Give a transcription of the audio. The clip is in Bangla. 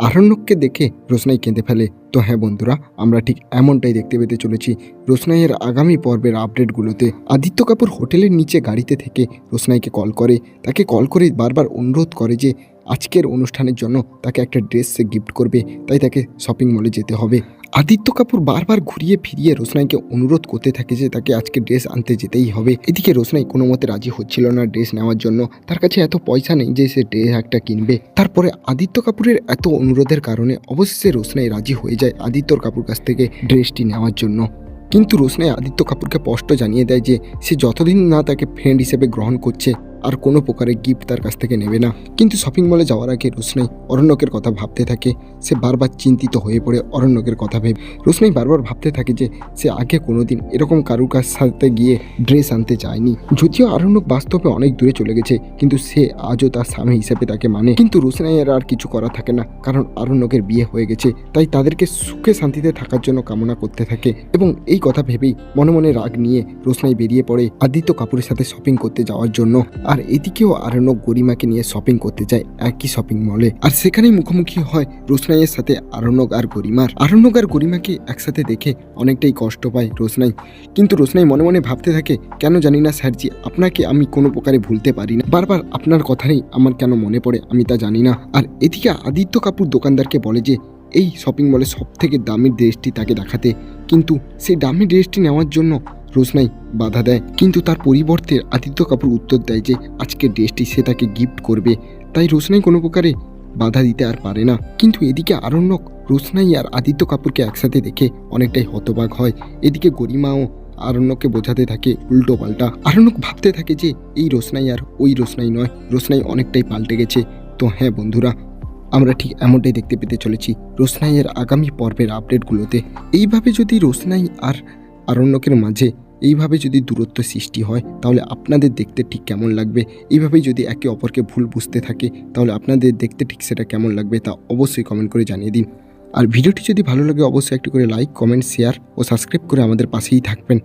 আরণ্যককে দেখে রোশনাই কেঁদে ফেলে। তো হ্যাঁ বন্ধুরা, আমরা ঠিক এমনটাই দেখতে পেতে চলেছি রোশনাইয়ের আগামী পর্বের আপডেটগুলোতে। আদিত্য কাপুর হোটেলের নিচে গাড়িতে থেকে রোশনাইকে কল করে। তাকে কল করে বারবার অনুরোধ করে যে, আজকের অনুষ্ঠানের জন্য তাকে একটা ড্রেস সে গিফট করবে, তাই তাকে শপিং মলে যেতে হবে। আদিত্য কাপুর বারবার ঘুরিয়ে ফিরিয়ে রোশনাইকে অনুরোধ করতে থাকে যে তাকে আজকে ড্রেস আনতে যেতেই হবে। এদিকে রোশনাই কোনো মতে রাজি হচ্ছিল না ড্রেস নেওয়ার জন্য। তার কাছে এত পয়সা নেই যে সে ড্রেস একটা কিনবে। তারপরে আদিত্য কাপুরের এত অনুরোধের কারণে অবশেষে রোশনাই রাজি হয়ে যায় আদিত্যর কাপুর কাছ থেকে ড্রেসটি নেওয়ার জন্য। কিন্তু রোশনাই আদিত্য কাপুরকে স্পষ্ট জানিয়ে দেয় যে সে যতদিন না তাকে ফ্রেন্ড হিসেবে গ্রহণ করছে আর কোনো প্রকারের গিফট তার কাছ থেকে নেবে না। কিন্তু শপিং মলে যাওয়ার আগে রোশনাই অরণ্যকের কথা ভাবতে থাকে। সে বারবার চিন্তিত হয়ে পড়ে অরণ্যকের কথা ভেবে। রোশনাই বারবার ভাবতে থাকে যে সে আগে কোনোদিন এরকম কারুর কাছ সাথে গিয়ে ড্রেস আনতে চায়নি যদিও আরণ্যক বাস্তবে অনেক দূরে চলে গেছে, কিন্তু সে আজও তার স্বামী হিসেবে তাকে মানে। কিন্তু রোশনাইয়ের আর কিছু করা থাকে না, কারণ আরণ্যকের বিয়ে হয়ে গেছে। তাই তাদেরকে সুখে শান্তিতে থাকার জন্য কামনা করতে থাকে। এবং এই কথা ভেবেই মনে মনে রাগ নিয়ে রোশনাই বেরিয়ে পড়ে আদিত্য কাপুরের সাথে শপিং করতে যাওয়ার জন্য। আর এদিকেও আরণ্যক গরিমাকে নিয়ে শপিং করতে যায় একই শপিং মলে আর সেখানেই মুখোমুখি হয় রোশনাইয়ের সাথে আরণ্যক আর গরিমার। আরণ্যক আর গরিমাকে একসাথে দেখে অনেকটাই কষ্ট পায় রোশনাই। কিন্তু রোশনাই মনে মনে ভাবতে থাকে, কেন জানি না স্যারজি, আপনাকে আমি কোনো প্রকারে ভুলতে পারি না। বারবার আপনার কথাই আমার কেন মনে পড়ে আমি তা জানি না। আর এদিকে আদিত্য কাপুর দোকানদারকে বলে যে এই শপিং মলে সব থেকে দামি ড্রেসটি তাকে দেখাতে। কিন্তু সেই দামি ড্রেসটি নেওয়ার জন্য রোশনাই বাধা দেয়। কিন্তু তার পরিবর্তে আদিত্য কাপুর উত্তর দেয় যে আজকের ড্রেসটি সে তাকে গিফট করবে। তাই রোশনাই কোনো প্রকারে বাধা দিতে আর পারে না। কিন্তু এদিকে আরণ্যক রোশনাই আর আদিত্য কাপুরকে একসাথে দেখে অনেকটাই হতবাক হয়। এদিকে গরিমাও আরণ্যককে বোঝাতে থাকে উল্টো পাল্টা। আরণ্যক ভাবতে থাকে যে, এই রোশনাই আর ওই রোশনাই নয়। রোশনাই অনেকটাই পাল্টে গেছে। তো হ্যাঁ বন্ধুরা আমরা ঠিক এমনটাই দেখতে পেতে চলেছি রোশনাইয়ের আগামী পর্বের আপডেটগুলোতে। এইভাবে যদি রোশনাই আর আরণ্যকের মাঝে এইভাবে যদি দূরত্ব সৃষ্টি হয়, তাহলে আপনাদের দেখতে ঠিক কেমন লাগবে? এইভাবেই যদি একে অপরকে ভুল বুঝতে থাকে, তাহলে আপনাদের দেখতে ঠিক সেটা কেমন লাগবে তা অবশ্যই কমেন্ট করে জানিয়ে দিন। আর ভিডিওটি যদি ভালো লাগে, অবশ্যই একটি করে লাইক কমেন্ট শেয়ার ও সাবস্ক্রাইব করে আমাদের পাশেই থাকবেন।